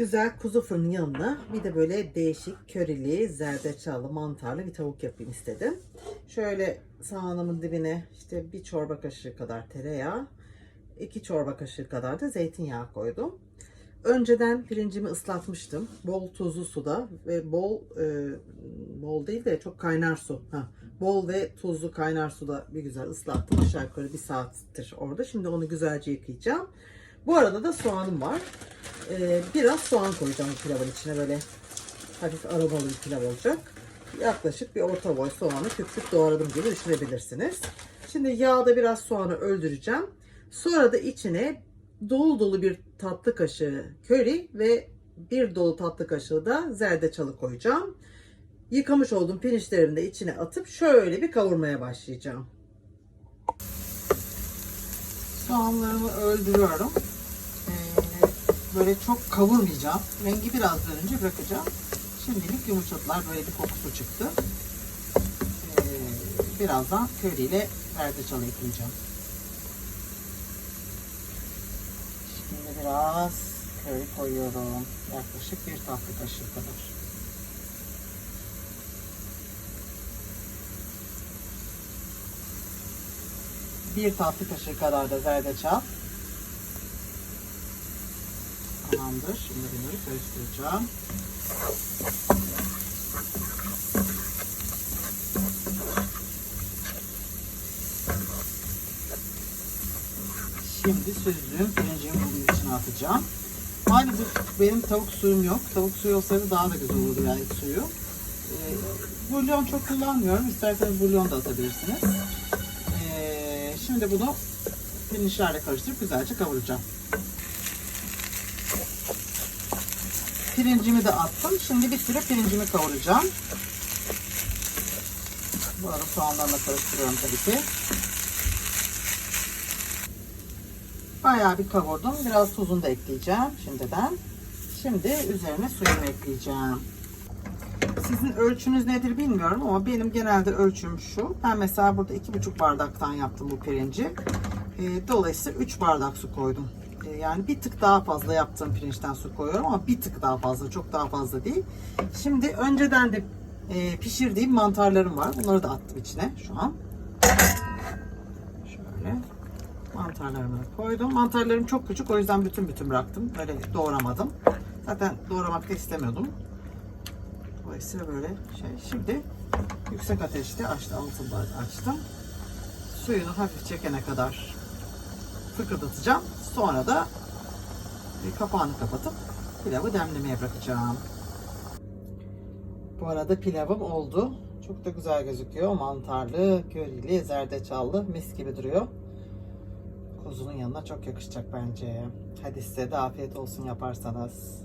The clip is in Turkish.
güzel kuzu fırının yanına bir de böyle değişik körili, zerdeçallı, mantarlı bir tavuk yapayım istedim. Şöyle sahanımın dibine işte bir çorba kaşığı kadar tereyağı, iki çorba kaşığı kadar da zeytinyağı koydum. Önceden pirincimi ıslatmıştım. Bol tuzlu suda ve bol e, bol değil de çok kaynar su. Ha, bol ve tuzlu kaynar suda bir güzel ıslattım. Aşağı yukarı bir saattir orada. Şimdi onu güzelce yıkayacağım. Bu arada da soğanım var. E, biraz soğan koyacağım pilavın içine böyle hafif aromalı bir pilav olacak. Yaklaşık bir orta boy soğanı küp küp doğradım gibi düşünebilirsiniz. Şimdi yağda biraz soğanı öldüreceğim. Sonra da içine dolu dolu bir tatlı kaşığı köri ve bir dolu tatlı kaşığı da zerdeçalı koyacağım. Yıkamış olduğum pirinçlerini de içine atıp şöyle bir kavurmaya başlayacağım. Soğanlarımı öldürüyorum. Böyle çok kavurmayacağım. Rengi biraz dönünce bırakacağım. Şimdilik yumuşadılar. Böyle bir kokusu çıktı. Ee, birazdan köriyle zerdeçalı ekleyeceğim. Şimdi biraz köri koyuyorum. Yaklaşık bir tatlı kaşığı kadar. Bir tatlı kaşığı kadar da zerdeçal. Tamamdır. Şimdi bunları karıştıracağım. Şimdi süzdüğüm pirincimi bunun içine atacağım. Hani bu benim tavuk suyum yok. Tavuk suyu olsaydı daha da güzel olurdu yani suyu. Ee, bulyon çok kullanmıyorum. İsterseniz bulyon da atabilirsiniz. Ee, şimdi bunu pirinçlerle karıştırıp güzelce kavuracağım. Pirincimi de attım. Şimdi bir süre pirincimi kavuracağım. Bu arada soğanlarla karıştırıyorum tabii ki. Bayağı bir kavurdum. Biraz tuzunu da ekleyeceğim şimdiden. Şimdi üzerine suyunu ekleyeceğim. Sizin ölçünüz nedir bilmiyorum ama benim genelde ölçüm şu. Ben mesela burada iki buçuk bardaktan yaptım bu pirinci. Ee, Dolayısıyla 3 bardak su koydum. Yani bir tık daha fazla yaptığım pirinçten su koyuyorum ama bir tık daha fazla, çok daha fazla değil. Şimdi önceden de e, pişirdiğim mantarlarım var. Bunları da attım içine şu an. Şöyle mantarlarımı koydum. Mantarlarım çok küçük o yüzden bütün bütün bıraktım. Böyle doğramadım. Zaten doğramak da istemiyordum. Dolayısıyla böyle şey. Şimdi yüksek ateşte açtım, altında açtım. Suyunu hafif çekene kadar fıkırdatacağım. Sonra da bir kapağını kapatıp pilavı demlemeye bırakacağım. Bu arada pilavım oldu. Çok da güzel gözüküyor. Mantarlı, körili, zerdeçallı mis gibi duruyor. Kuzunun yanına çok yakışacak bence. Hadi size de afiyet olsun yaparsanız.